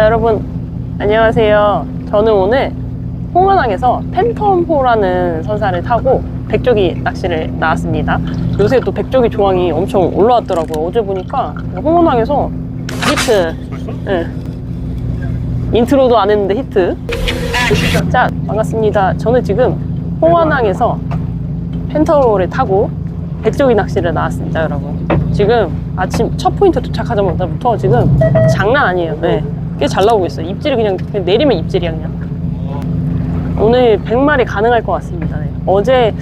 자, 여러분, 안녕하세요. 저는 오늘 홍원항에서 팬텀호라는 선사를 타고 백조기 낚시를 나왔습니다. 요새 또 백조기 조항이 엄청 올라왔더라고요. 어제 보니까 홍원항에서 히트. 예. 인트로도 안 했는데 히트. 자, 반갑습니다. 저는 지금 홍원항에서 펜터롤을 타고 백조기 낚시를 나왔습니다, 여러분. 지금 아침 첫 포인트 도착하자마자부터 지금 장난 아니에요. 네. 꽤 잘 나오고 있어요. 입질이 그냥, 그냥 내리면 입질이야, 그냥. 오늘 100마리 가능할 것 같습니다. 네. 어제,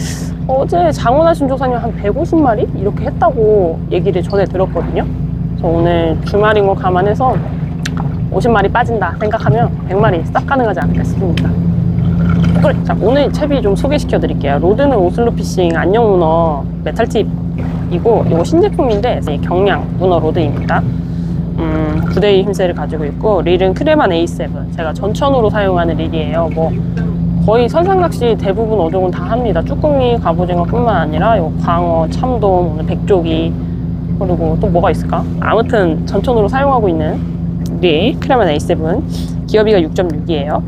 어제 장원하신 조사님 한 150마리? 이렇게 했다고 얘기를 전에 들었거든요. 그래서 오늘 주말인 거 감안해서 50마리 빠진다 생각하면 100마리 싹 가능하지 않을까 싶습니다. 그래. 자, 오늘 채비 좀 소개시켜 드릴게요. 로드는 오슬로 피싱 안녕 문어 메탈팁이고 이거 신제품인데 이 경량 문어 로드입니다. 음, 9대2 힘세를 가지고 있고 릴은 크레만 A7 제가 전천으로 사용하는 릴이에요. 뭐 거의 선상낚시 대부분 어종은 다 합니다. 쭈꾸미, 갑오징어 뿐만 아니라 요 광어, 참돔, 오늘 백조기 그리고 또 뭐가 있을까? 아무튼 전천으로 사용하고 있는 릴 크레만 A7 기어비가 6.6이에요.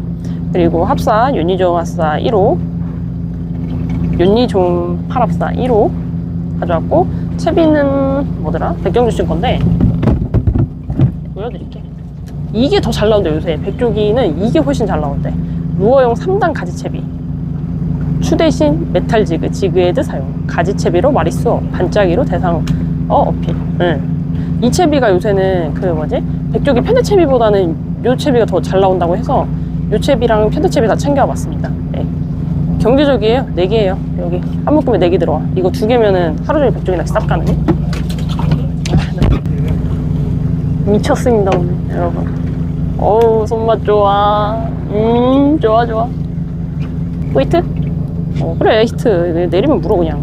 그리고 합사 윤리종 합사 1호 윤리종 팔합사 1호 가져왔고 채비는 뭐더라? 백경 주신 건데 보여드릴게. 이게 더 잘 나온대 요새. 백조기는 이게 훨씬 잘 나온대. 루어용 3단 가지채비. 추 대신 메탈 지그 지그헤드 사용. 가지채비로 마리수 반짝이로 대상 어 어필. 응. 이 채비가 요새는 그 뭐지? 백조기 편대 채비보다는 요 채비가 더 잘 나온다고 해서 요 채비랑 편대 채비 다 챙겨봤습니다. 네. 경제적이에요? 4개예요 여기. 한 묶음에 4개 들어와. 이거 두 개면은 하루 종일 백조기 낚시 싹 가능해 미쳤습니다 오늘 여러분. 어우 손맛 좋아. 음 좋아 좋아. 포이트? 어 그래 히트. 내리면 물어 그냥.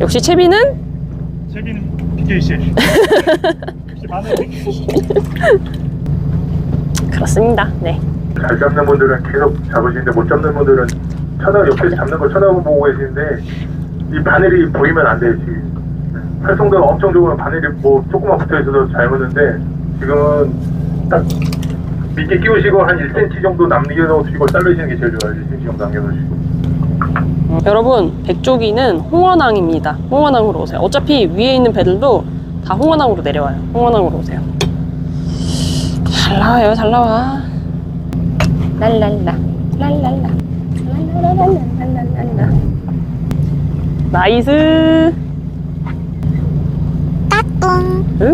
역시 채비는? 세비는 BKC. 역시 마늘. 그렇습니다 네. 잘 잡는 분들은 계속 잡으시는데 못 잡는 분들은 쳐다 옆에 잡는 걸 쳐다보고 계시는데 이 바늘이 보이면 안 돼요 지금 활성도가 엄청 좋으면 바늘이 뭐 조금만 붙어 있어도 잘 무는데 지금은 딱 밑에 끼우시고 한 1cm 정도 남겨놓으시고 자르시는 게 제일 좋아요. 1cm 정도 남겨놓으시고. 음, 여러분 백조기는 홍원항입니다. 홍원항으로 오세요. 어차피 위에 있는 배들도 다 홍원항으로 내려와요. 홍원항으로 오세요. 잘 나와요 잘 나와. 랄랄라. 랄랄라. 랄랄랄랄랄랄라. 나이스 으,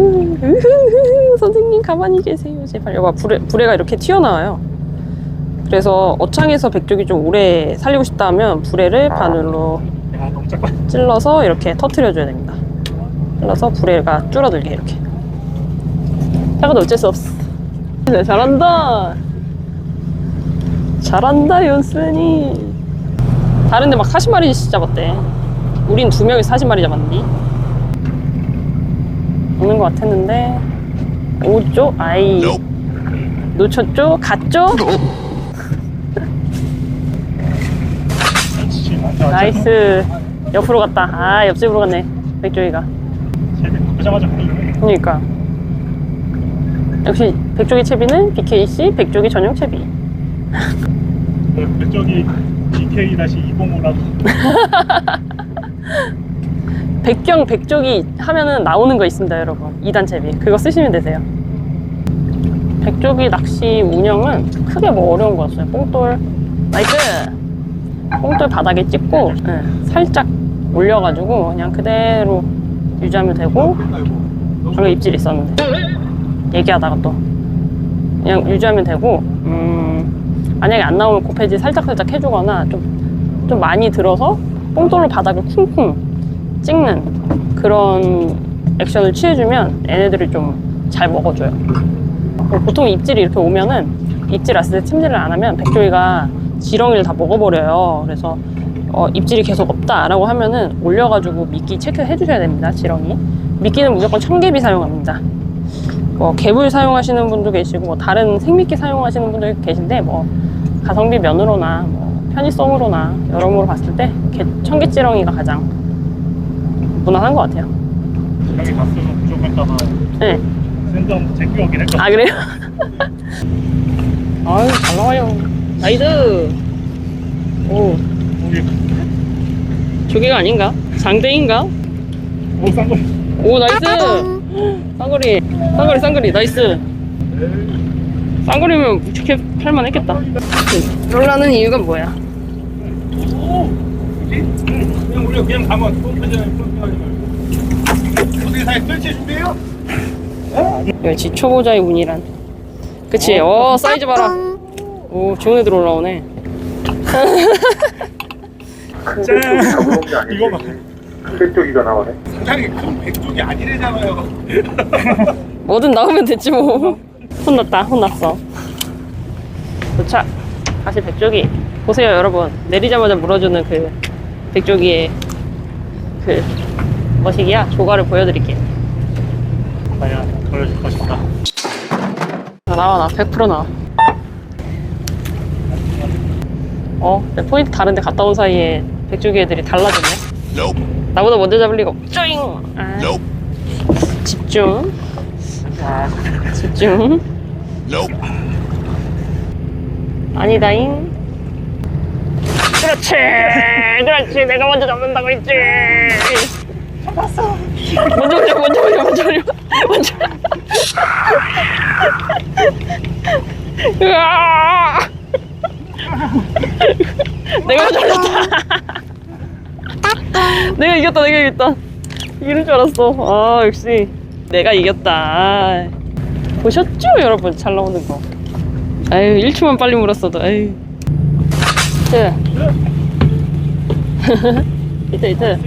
으흐흐, 선생님 가만히 계세요. 제발. 여봐 불에, 불에가 이렇게 튀어나와요. 그래서 어창에서 백조기 좀 오래 살리고 싶다 하면 불에를 바늘로 야, 너무 작아. 찔러서 이렇게 터트려 줘야 됩니다. 찔러서 불에가 줄어들게 이렇게. 작아도 어쩔 수 없어. 네, 잘한다. 잘한다 연순이. 다른데 막 40마리씩 잡았대 우린 두 명이 40마리 잡았니? 오는 것 같았는데 오죠? 아이 놓쳤죠? 갔죠? 나이스 옆으로 갔다 아 옆집으로 갔네 보이네. 그러니까 역시 백조기 채비는 BKC 백조기 전용 채비 그 그쪽이 BK-205라고. 백경 백조기 하면은 나오는 거 있습니다 여러분. 2단 채비. 그거 쓰시면 되세요. 백조기 낚시 운영은 크게 뭐 어려운 거 없어요. 뽕돌. 나이스! 뽕돌 바닥에 찍고 예, 살짝 올려가지고 그냥 그대로 유지하면 되고 방금 입질 있었는데. 얘기하다가 또. 그냥 유지하면 되고 음, 만약에 안 나오면 고패지 살짝살짝 해주거나 좀, 좀 많이 들어서 뽕돌로 바닥을 쿵쿵 찍는 그런 액션을 취해주면 얘네들이 좀 잘 먹어줘요. 보통 입질이 이렇게 오면은 입질 왔을 때 찜질을 안 하면 백조이가 지렁이를 다 먹어버려요. 그래서 어, 입질이 계속 없다 라고 하면은 올려가지고 미끼 체크해 주셔야 됩니다 지렁이. 미끼는 무조건 청개비 사용합니다. 뭐 개불 사용하시는 분도 계시고 뭐 다른 생미끼 사용하시는 분도 계신데 뭐 가성비 면으로나 뭐 편의성으로나 여러모로 봤을 때 개- 청개지렁이가 가장 무난한 것 같아요 여기 갔으면 부족할까봐 네. 센점 제끼 오긴 했거든. 아 그래요? 아유, 잘 나와요. 나이스! 오, 조개가 아닌가? 장대인가? 오 쌍거리. 오, 나이스! 쌍거리, 쌍거리, 쌍거리, 나이스! 쌍거리면 묵직해 팔만 했겠다. 롤라는 이유가 뭐야? 그냥 우리가 그냥 가면 말고. 어떻게 다 설치 준비해요? 역시 초보자의 운이란. 그치, 어, 사이즈 봐라. 오, 좋은 애들 올라오네. 큰 백조기 아니지. 이거 봐. 큰 백조기가 나와네. 상당히 큰 백쪽이 아니래잖아요. 뭐든 나오면 됐지 뭐. 혼났다, 혼났어. 도착. 다시 백조기. 보세요, 여러분. 내리자마자 물어주는 그 백조기의 그 뭐시기야? 조과를 보여드릴게요. 과연 보여줄 것인가? 나 나와, 나 100% 나와. 어, 내 포인트 다른데 갔다 온 사이에 백조기 애들이 달라졌네. 나보다 먼저 잡을 리가 없. 쪼잉. 아, 집중. 집중. 아니다잉. 그렇지. 그렇지. 내가 먼저 잡는다고 했지. 잡았어. 먼저 먼저 먼저 먼저 먼저 먼저. 으아! 내가 먼저 올렸다. 내가 이겼다. 내가 이겼다. 이길 줄 알았어. 아 역시 내가 이겼다. 보셨죠, 여러분? 잘 나오는 거. 아유, 1초만 빨리 물었어도, 아유. 이 트. 이트, 이트.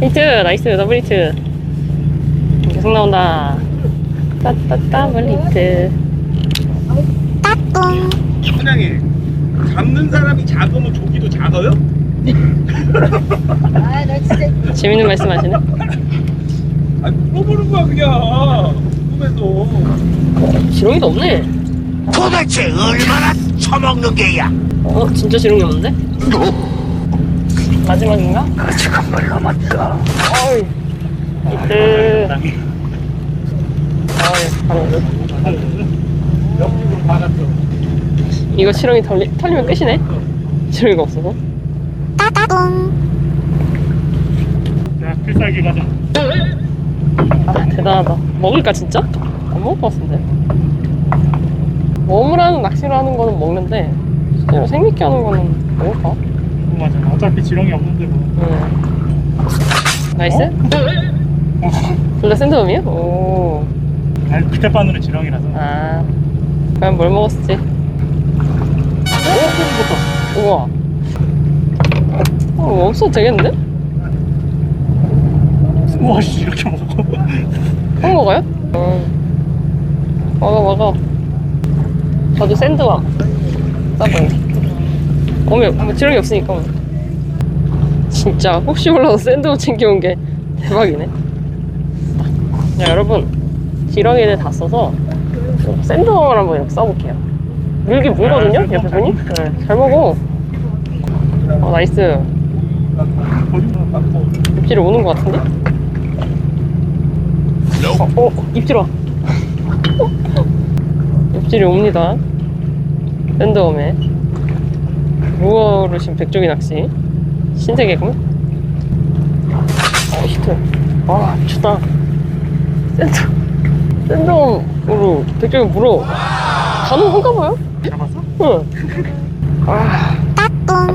히트, 나이스, 더블 히트. 계속 나온다. 따따 더블 히트. 사장님 잡는 사람이 작으면 조기도 작아요? 재밌는 말씀 하시네. 아니 물어보는 거야 그냥 꿈에서 지렁이도 없네. 도대체 얼마나 처먹는 게야? 어, 진짜 지렁이 없는데? 마지막인가? 아직 한 발 남았다. 어이. 히트. 어이, 바로. 옆으로 받았어 이거 지렁이 털리, 털리면 끝이네? 지렁이가 없어서. 자 필살기 가자 아, 대단하다. 먹을까, 진짜? 안 먹을 것 같은데. 웜을 하는 낚시를 하는 거는 먹는데, 실제로 생미끼 하는 거는 먹을까? 어, 맞아 어차피 지렁이 없는데 뭐 응. 나이스? 둘 다 샌드홈이야? 오. 아니 그때 바늘은 지렁이라서 아. 과연 뭘 먹었을지. 어? 우와. 어, 없어도 되겠는데? 우와 씨 이렇게 먹어 한 먹어요? 응. 먹어, 먹어. 저도 샌드왕. 싸보여. 어머, 뭐 지렁이 없으니까. 뭐. 진짜, 혹시 몰라서 샌드왕 챙겨온 게 대박이네. 야, 여러분. 지렁이를 다 써서 샌드왕을 한번 이렇게 써볼게요. 물긴 물거든요? 옆에 분이? 네, 잘 먹어. 어, 나이스. 입질이 오는 것 같은데? 어, 어 입질 와. 입질이 옵니다. 랜덤에. 무어르신 백조기 낚시. 신세계구만. 어, 히트. 아, 미쳤다. 샌드, 샌드홈으로 백조기 물어. 가능한가 봐요? 잡았어? 응. 아.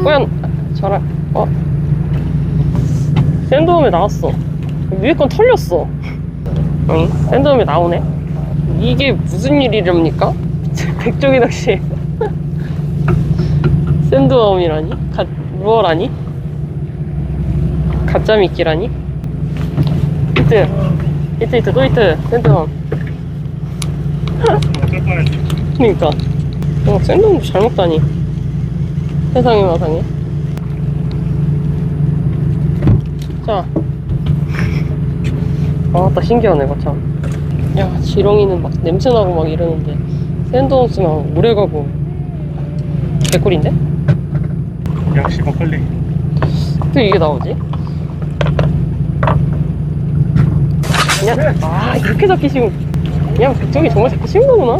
꼬연. 저라. 어. 샌드홈에 나왔어. 위에 건 털렸어. 응. 샌드홈에 나오네. 이게 무슨 일이랍니까? 백조기 낚시. 샌드홈이라니? 가, 루어라니? 가짜 미끼라니? 히트. 히트, 히트, 또 히트. 뻔했지 그니까. 어, 샌드홈도 잘 먹다니. 세상에 마상에. 자. 아, 나 신기하네, 이거 참. 야, 지렁이는 막 냄새나고 막 이러는데, 샌드홈 쓰면 오래 가고. 개꿀인데? 역시 막걸리 어떻게 이게 나오지? 그냥 아 이렇게 잡기 쉬운 그냥 백종이 정말 잡기 쉬운 거구나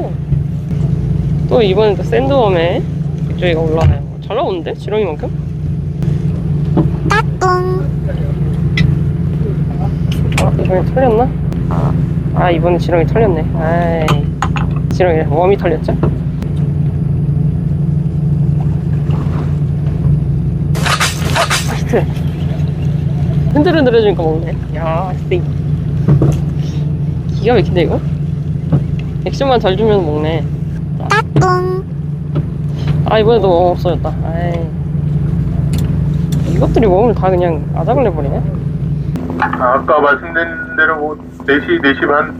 또 이번엔 또 샌드웜에 백종이가 올라와요 잘 나오는데? 지렁이만큼? 아 이번에 털렸나? 아 이번에 지렁이 털렸네. 아이 지렁이 웜이 털렸죠? 히트 흔들흔들 해주니까 먹네. 야 스테이크 기가 막힌데 이거? 액션만 잘 주면 먹네. 아 이번에도 없어졌다. 아이. 이것들이 먹으면 다 그냥 아작을 내버리네 아, 아까 말씀드린 대로 뭐 4시, 4시 반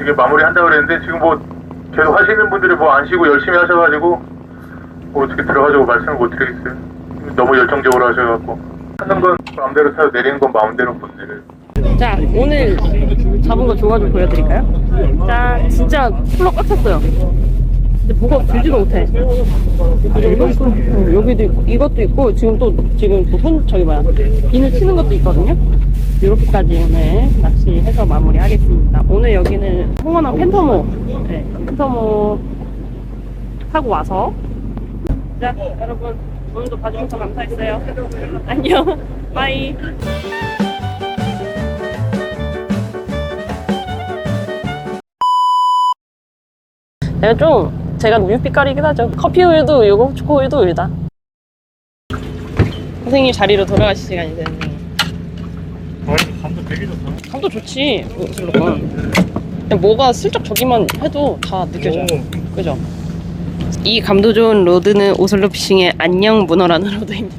이게 마무리 한다고 그랬는데 지금 뭐 계속 하시는 분들이 뭐 안 쉬고 열심히 하셔가지고 뭐 어떻게 들어가자고 말씀을 못 드리겠어요. 너무 열정적으로 하셔갖고. 하는 건 마음대로 타요. 내리는 건 마음대로 분들을. 자 오늘 잡은 거 조가 좀 보여드릴까요? 자 진짜 풀로 꽉 찼어요. 근데 뭐가 들지도 못해. 그리고 어, 여기도 있고 이것도 있고 지금 또 지금 또손 저기 뭐야. 비늘 치는 것도 있거든요 이렇게까지 오늘 낚시해서 마무리하겠습니다. 오늘 여기는 홍원항 펜터모 네, 펜터모 타고 와서. 자 여러분 오늘도 봐주셔서 감사했어요. 안녕. 바이. 내가 좀 제가 뮤빛깔이긴 하죠. 커피 우유도 우유고 초코 우유도 우유다. 선생님 자리로 돌아가실 시간이 됐네. 저희 감도 되게 좋다. 감도 좋지 슬로건 그냥 뭐가 슬쩍 저기만 해도 다 느껴져요 그죠? 이 감도 좋은 로드는 오슬로 피싱의 안녕 문어라는 로드입니다